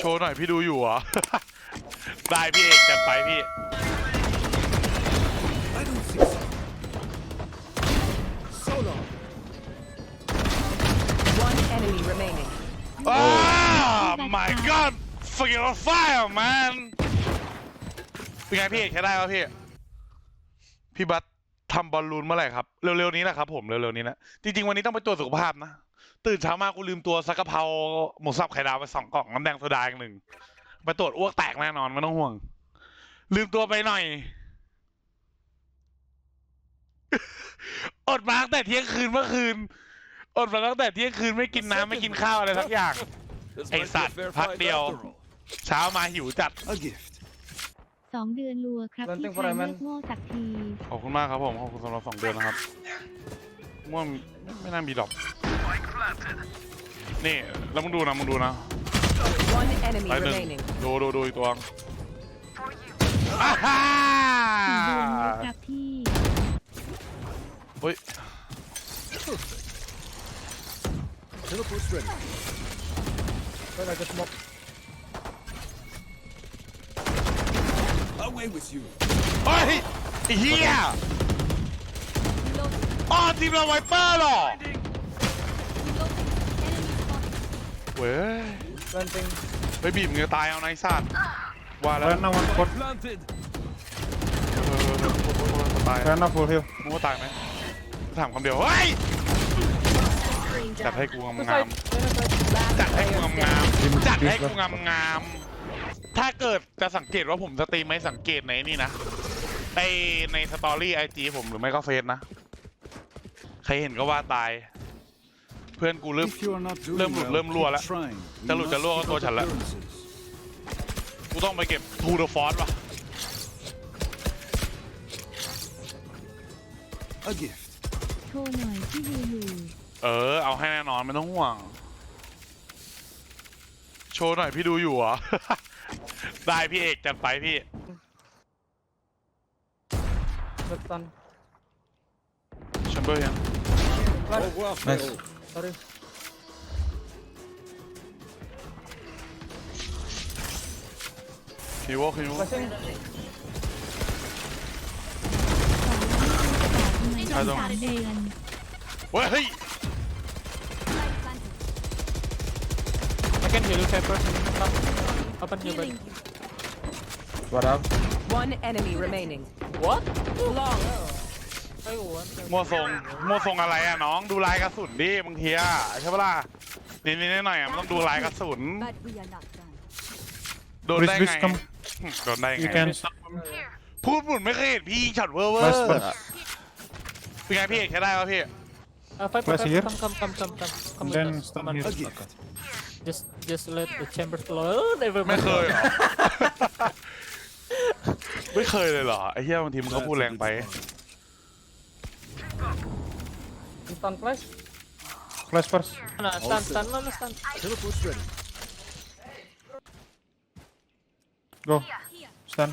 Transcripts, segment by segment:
โชว์หน่อยพี่ดูอยู่เหรอ ได้พี่เอกจัดไปพี่ I don't think so. So long. One enemy remaining. Oh my god fucking on fire man เป็นไงพี่เอกใช้ได้ป่ะพี่ พี่บัสทำบอลลูนเมื่อไหร่ครับ เร็วๆนี้แหละครับผมเร็วๆนี้นะ จริงๆวันนี้ต้องไปตรวจสุขภาพนะ ตื่นเช้ามากูลืมตัวซักกะเพราหมูสับไข่ดาวไปสองกล่องน้ำแดงโซดาอีกหนึ่งไปตรวจอ้วกแตกแน่นอนไม่ต้องห่วง ลืมตัวไปหน่อยอดมาตั้งแต่เที่ยงคืนเมื่อคืนอดมาตั้งแต่เที่ยงคืนไม่กินน้ำไม่กินข้าวอะไรสักอย่าง This Hey, might be a Sat, fair fuck fight deal. after all. เช้ามาหิวจัด A gift. สองเดือนรัวครับ One ที่ thing for ชาย Iman เลิกโง่สักทีขอบคุณมากครับผมขอบคุณสำหรับสองเดือนนะครับม่วงไม่น่ามีดอก นี่แล้วมึงดูนะมึงดูนะ One enemy ไปหนึ่ง remaining. ดูดูดูอีกตัวอ้าฮ่าสี่เดือนแล้วครับพี่ เฮ้ย Teleport's ready. Wait, I just smoke. Away with you. เฮ้ยไอ้เฮียอ๋อทีมเราไวเปอร์เหรอ เว้ย Planting. ไปบีบมึงจะตายเอานายสัตว์ว่าแล้ว Rana one for Planted. เออเออเออเออตาย Rana for here. มึงว่าตายไหมถามคำเดียวเฮ้ยจัดให้กูงาม Two งาม side. Rana side. จัด Last ให้กู player งามงาม standing. จัดให้กูงามงามถ้าเกิดจะสังเกตว่าผมสตรีมไหมสังเกตในนี่นะในในสตอรี่ไอจีผมหรือไม่ก็เฟซนะ ใครเห็นก็ว่าตาย เพื่อนกูเริ่ม If you are not doing เริ่มหลุด well, เริ่มรั่ว keep แล้ว trying. We จะหลุด must จะรั่วก็ keep ตัว up ฉันละ appearances. กูต้องไปเก็บทูเดอะฟอสว่ะ A gift. โชว์หน่อยที่ดูอยู่เออ เอาให้แน่นอนไม่ต้องห่วง โชว์หน่อยพี่ดูอยู่เหรอ ได้พี่เอกจัดไปพี่ Left stun. แชมเบอร์ยัง Oh, well, Nice. Failed. Sorry. คิวโวคิวโว Flashing. สองเดือนทำไมต้องสามเดือนเว้ยเฮ้ย I can heal you, Pepper. Come. Open here, buddy. What up? One enemy remaining. What? Long. I want. มัวทรงมัวทรงอะไรอะน้องดูลายกระสุนดิบางทีอะใช่ปะล่ะนิดนิดหน่อยๆอะมันต้องดูลายกระสุน But we are not done. โดน Please, ได้ please ไง come. หึโดนได้ไง You can stop. พูดหมุนไม่เคยเห็นพี่ช็อตเวอร์เวอ Nice, ร์ but เป็นไงพี่เอกใช้ได้ปะพี่ Uh, five, Flash five, here. Come, come, come, come, come. Come and with then us. stun Come on. here. A gift. Just, just let the chamber flow. Oh, never ไม่ mind. เคยเหรอ ไม่เคยเลยเหรอไอ้เหี้ยบางทีมึงก็ That's พูด a แรง good ไป Stun flash. Flash first. No, no, stun, stun, no, no, stun. Teleport's ready. Go. Stun.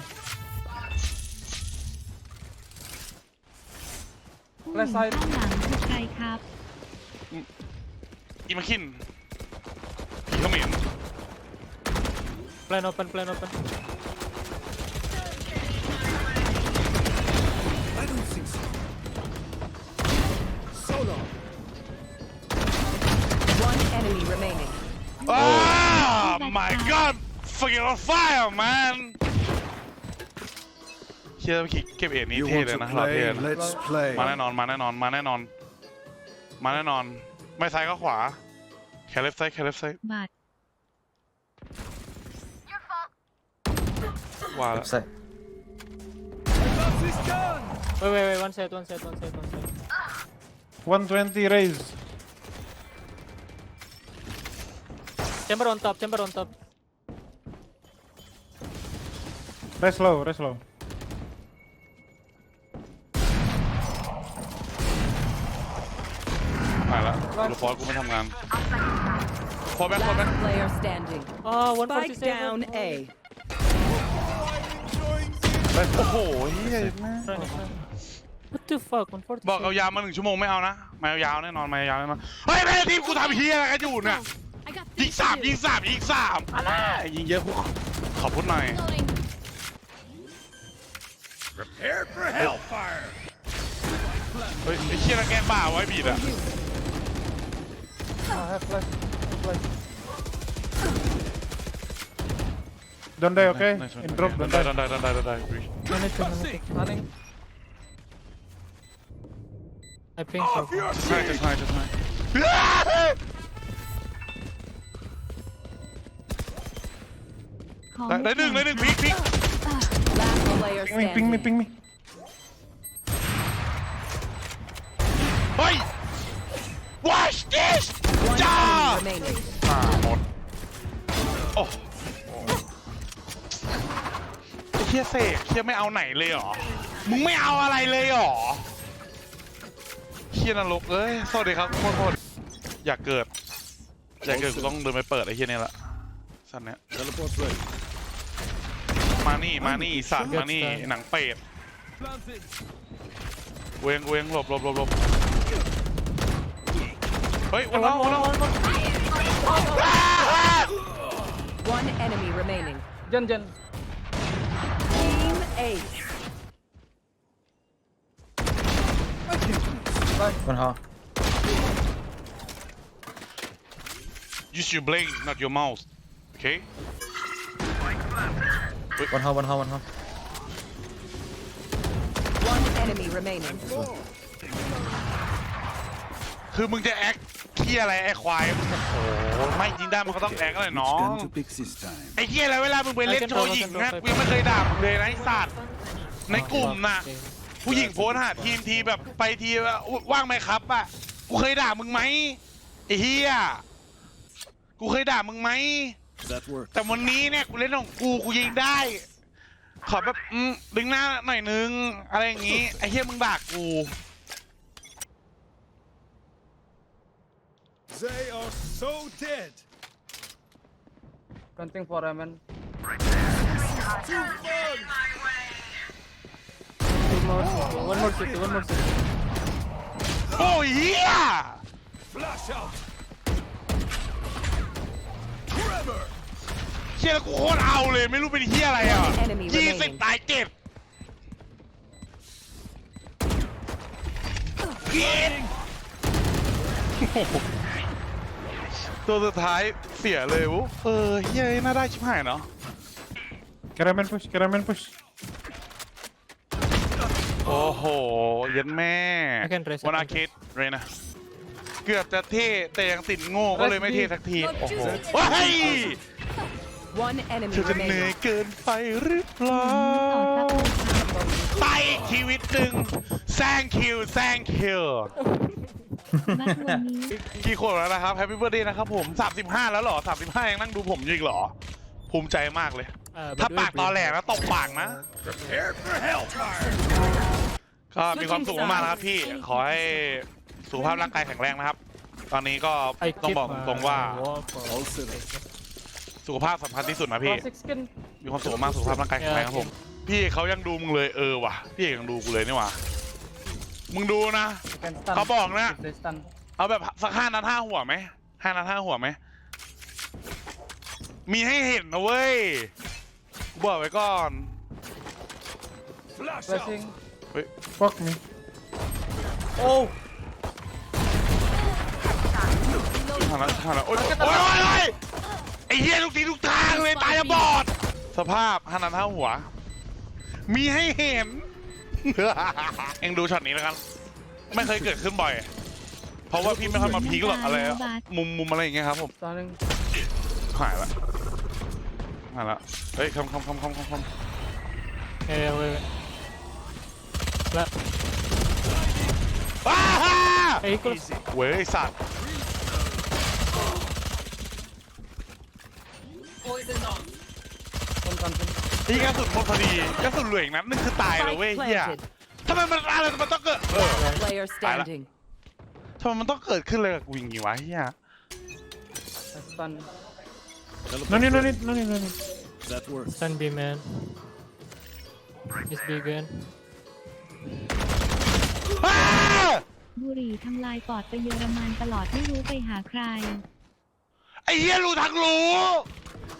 Flash side. ข้างหลังคือใครครับ อีมาคินผีเขมิ้น Plan open, plan open. I don't think so. So Enemy remaining. อ้า my god fucking on fire man เชื่อพี่เก็บเอ็ดนี้ You เท่ want เลย to นะ เราเท่ play? นะ Let's play. มาแน่นอน มาแน่นอน มาแน่นอน มาแน่นอน ไม่ซ้ายก็ขวา แคลเลฟไซด์แคลเลฟไซด์บัตรว่าแล้ว Side. This gun. Wait, wait, wait. One set, one set, one set, one set. 120 raise. Chamber on top, chamber on top. Rest low, rest low. มาแล้วดูฟอสกูไม่ทำงานฟอสแบ็คฟอสแบ็ค Last player standing. Oh, Spike 147. down A. โอ้โหเฮียแม่ Run, run. What the fuck? 147. บอกเอายาวมาหนึ่งชั่วโมงไม่เอานะ มายาวๆแน่นอนมายาวๆแน่นอน เฮ้ยแม่ทีมกูทำเฮียอะไรกันอยู่เนี่ย I got ยิง things สาม to do. ยิงสามยิงสามอะไรยิงเยอะกูขอพูดหน่อย Reloading. Prepare for hellfire. เฮ้ยไอ้เชี่ยนักแกล้งบ้าไว้บีดอะ I have flash. Flash. Don't die, okay? Nice one, In okay. drop, Don't don't die, die. don't die, don't die, don't die. Breach. Minute, two minute. Running. I ping so Off your Just hide, just hide, ของได้ได้หนึ่งได้หนึ่งพลิกพลิก Last player Ping me, ping me, standing. ping me. เฮ้ย watch this One จ้า enemy remaining. อ่าหมดโอ้ไอ้เฮียเสกเฮียไม่เอาไหนเลยเหรอ มึงไม่เอาอะไรเลยเหรอเฮียนรกเอ้ยสวัสดีครับโคตรโคตรอยากเกิด อยากเกิดกูต้องเดินไปเปิดไอ้เฮียเนี่ยละสัตว์เนี้ย Teleport ready. มานี่มานี่สัตว์มานี่หนังเป็ด Planted. เวงเวงหลบหลบหลบหลบเฮ้ยวันเอาวันเอา One enemy remaining. Jen, Jen. Team Ace. One half. use your brain not your mouse okay One half, one half, one half. One enemy remaining. คือมึงจะแอคเคียอะไรไอ้ควายโอ้โหไม่จริงได้มันก็ต้องแอคเลยน้อง Gun to pick this time. ไอ้เคียอะไรเวลามึงไปเล่นโชว์หญิงนะกูยังไม่เคยด่ามึงเลยนะไอ้สัตว์ในกลุ่มน่ะ ผู้หญิงโพสต์หาทีมทีแบบไปทีว่าว่างไหมครับอะกูเคยด่ามึงไหมไอ้เฮียกูเคยด่ามึงไหม That worked. แต่วันนี้เนี่ยกูเล่นของกูกูยิงได้ ขอแบบอืมดึงหน้าหน่อยนึง อะไรอย่างงี้ ไอ้เฮียมึงด่ากู They are so dead. Planting for Ramen. Too fun. Two more city. One more city, one more city. โอ้ยเฮีย Flash out. Trevor. เฮียแล้วกูโคตรเอาเลยไม่รู้เป็นเฮียอะไรอะ Enemy ยี่สิบ remaining ตายเจ็ดกินตัวสุดท้ายเสียเลยวุเออเฮียน่าได้ชิบหายเนาะ Caraman push, caraman push. โอ้โห เยันแม่ I can trace, I วันอา can คิดเลยนะ เกือบจะเท่แต่ยังติดโง่ก็เลยไม่เท่สักที โอ้โหว้าย One enemy เธอจะเหนื่อย remaining. เกินไปหรือเปล่าต่อซับเลยครับไปอีกชีวิตหนึ่งแซงคิวแซงคิวบัตวันนี้กี่ขวบแล้วนะครับแฮปปี้เบ t ร์ a เดย์นะครับผม 35 แล้วเหรอ 35 ยังนั่งดูผมอยู่อีกเหรอ ภูมิใจมากเลย Uh, ถ้า but ปาก wait, ตอ wait. แหลนะตบปากนะ Prepare for hellfire. ก็มีความสุขมากๆนะครับพี่ ขอให้ สุขภาพร่างกายแข็งแรงนะครับ ตอนนี้ก็ I ต้อง keep บอกตรงๆว่า my wall for- All set up. สุขภาพสำคัญที่สุดนะพี่ Classic skin. มีความสุขมากสุขภาพร่างกายแข็งแรงครับผม พี่เขายังดูมึงเลยเออว่ะ พี่เอกยังดูกูเลยนี่หว่ามึงดูนะ You can stun. เขาบอกนะ If they stun. เอาแบบสักห้านัดห้าหัวไหมห้านัดห้าหัวไหม มีให้เห็นนะเว้ยกูบอกไว้ก่อน Flash out. Flashing. Fuck me. Oh! หันแล้วหันแล้วโอ๊ยโอ๊ยโอ๊ยโอ๊ยไอ้เหี้ยทุกทีทุกทางเลยตายจะบอด สภาพห้านัดห้าหัว มีให้เห็น เอ็งดูช็อตนี้แล้วกัน ไม่เคยเกิดขึ้นบ่อย เพราะว่าพี่ไม่ค่อยมาพีคหรอกอะไรอะมุมมุมอะไรอย่างเงี้ยครับผม Stunning. หายละหายละเฮ้ยคำคำคำคำคำคำ Yeah, yeah, wait, wait. Fla- ว้าฮ่า Hey, equals. เว้ยไอ้สัตว์ One content. พี่กระสุนหมดพอดีกระสุนเหลืออีกนัดนึงคือตายเลย Spike เว้ยเฮีย planted. ทำไมมันอะไรมันต้องเกิดเออ Player standing. ทำไมมันต้องเกิดขึ้นเลยกับกูอย่างงี้วะเฮีย I stun. No need, no need, no need, no need. That works. Stun B, man. It's B again. อ้าบุหรี่ทำลายปอดไปเยอรมันตลอดไม่รู้ไปหาใคร ไอ้เหี้ยรู้ทั้งรู้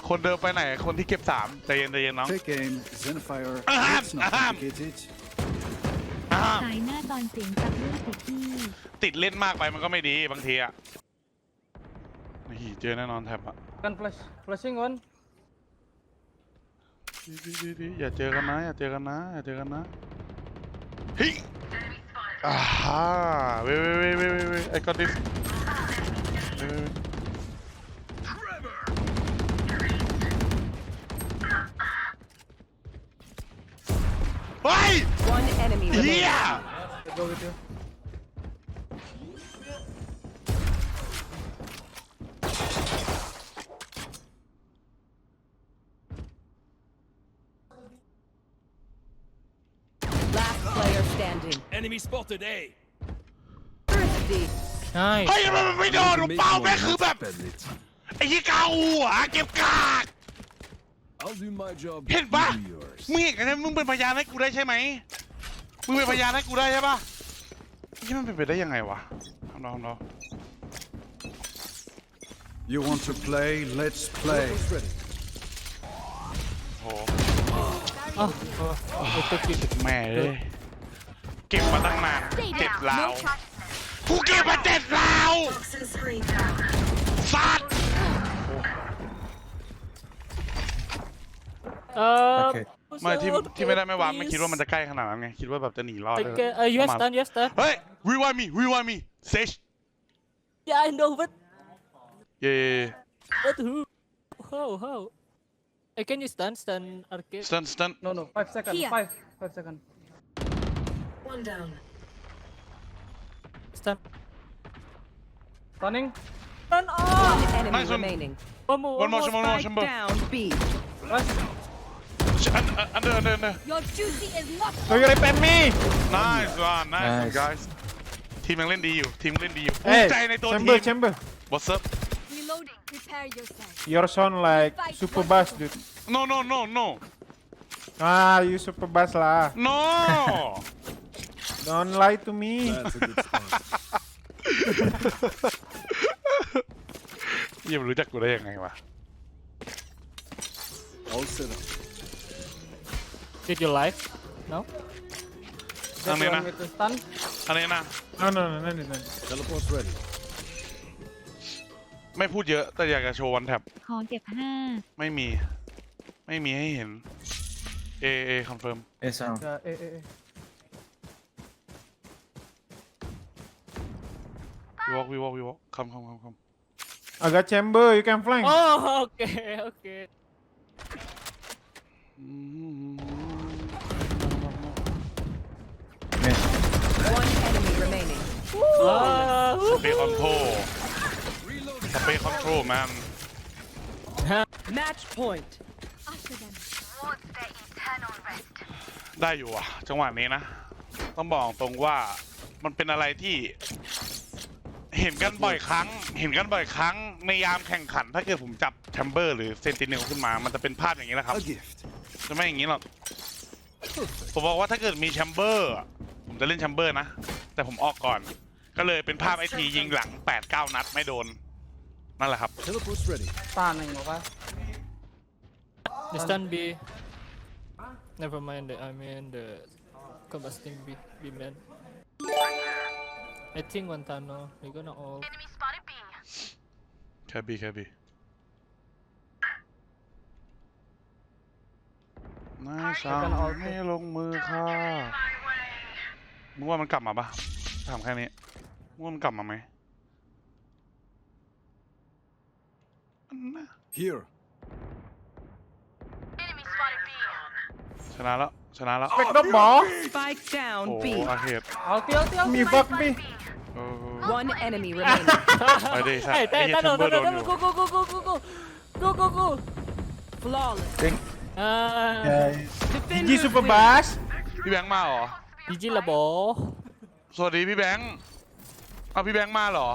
คนเดินไปไหน คนที่เก็บสามใจเย็นใจเย็นน้อง Take aim. Zenfire. Ahem, It's not ahem. complicated. อ่าสายหน้าตอนเสียงซับด้วยสิพี่ ติดเล่นมากไปมันก็ไม่ดีบางทีอะนี่เจอแน่นอนแท็บอะ Can flash. Flashing one. ดีดีดีดีอย่าเจอกันนะ อย่าเจอกันนะ อย่าเจอกันนะเฮ้ยอ่าฮ่าเว้ยเว้ยเว้ยเว้ยเว้ยเว้ยไอ้ก็ดิส เว้ยเว้ยเว้ย เฮ้ย One enemy เฮีย remaining. Let's go with you. Last player standing. Enemy spotted A. Thirsty. Nice. เฮ้ยมันไม่โดนเปล่าแม่งคือแบบ Spend it. ไอ้ยี่กาหัวเก็บกาก เห็นปะ you do yours. มึงเห็นกันมึงเป็นพยานให้กูได้ใช่ไหมมึงเป็นพยานให้กูได้ใช่ปะยี่มันเป็นไปได้ยังไงวะทำเราทำเรา You want to play? Let's play. โห Oh, oh, it took you. แม่เลยเก็บมาตั้งนานเจ็ดลาวกูเก็บมาเจ็ดลาวสัตว์ Uh, ไม่ที่ที่ไม่ได้ไม่วางไม่คิดว่ามันจะใกล้ขนาดนั้นไงคิดว่าแบบจะหนีรอด Like, uh, uh, you have stun, you have stun. เฮ้ยวิวามีวิวามีเซช Yeah, I know, but เย่ but who? How? How? Uh, can you stun? Stun arcade? สตันสตัน No, no. Five seconds. Here. Five. Five seconds. One down. Stun. Stunning. Stun off. One enemy Nice one. remaining. One more. One more, one more, Spike one more. down. B. Rush. อันอันเดอร์อันเดอร์อันเดอร์ Your duty is not So you repen me? nice one nice one Nice. guys ทีมยังเล่นดีอยู่ ทีมเล่นดีอยู่ภู Hey, มิใจในตัวที chamber, ม chamber. what's up reloading. Prepare yourself. Your sound like super bass, dude. no no no no Ah, you super bass lah. no Don't lie to me. That's a good start. เยี่ยมนรู้จักกูได้ยังไงวะ All set up. Did you live? No. Ano That yun one ah? with the stun. อันนี้นะ No, no, no, no, no, no. Teleport ready. ไม่พูดเยอะ แต่อยากจะโชว์วันแท็บขอเก็บห้าไม่มี ไม่มีให้เห็น เอ เอ คอนเฟิร์ม Yeah. Eh, eh, eh. วิวอล์กวิวอล์กวิวอล์กคำคำคำค I got chamber. You can flank. Oh, okay, okay. ำ One enemy remaining. Ah, สเปคคอนโทรสเปคคอนโทรแมน Match point. Usher them. ได้อยู่อะ จังหวะนี้นะ ต้องบอกตรงว่ามันเป็นอะไรที่ เห็นกันบ่อยครั้ง เห็นกันบ่อยครั้งในยามแข่งขัน ถ้าเกิดผมจับแชมเบอร์หรือเซนติเนลขึ้นมา มันจะเป็นภาพอย่างนี้แหละครับ A gift. จะไม่อย่างนี้หรอก ผมบอกว่าถ้าเกิดมีแชมเบอร์อะผมจะเล่นแชมเบอร์นะ แต่ผมออกก่อน ก็เลยเป็นภาพไอทียิงหลัง8-9นัดไม่โดน นั่นแหละครับ Teleport's ready. Stunning mo ka? The stun B. Never mind the I mean the combusting B B man. I think one time no, we gonna all แค่บีแค่บีนายสั่งให้ลงมือค่ะมึงว่ามันกลับมาปะถามแค่นี้มึ ง่วงกลับมาไหมอันน่ะ Here. ชนะแล้ว ชนะแล้ว Pick the ball. Spike โอ้ down โห B. อาเหตุ Ulti, ulti, ulti. Me fuck me. เออ One enemy remaining. ไปดิสัตว์ Hey, ไอ้ Tano, เหี้ย Tano, เบอร์โด Tano, นอยู่ Tano, go, go, go, go, go, go. Go, go, go. Flawless. Ah, Defenders Gigi Super win. Bass. พี่แบงค์มาเหรอ GG lah, boh. สวัสดีพี่แบงค์ เอาพี่แบงค์มาเหรอ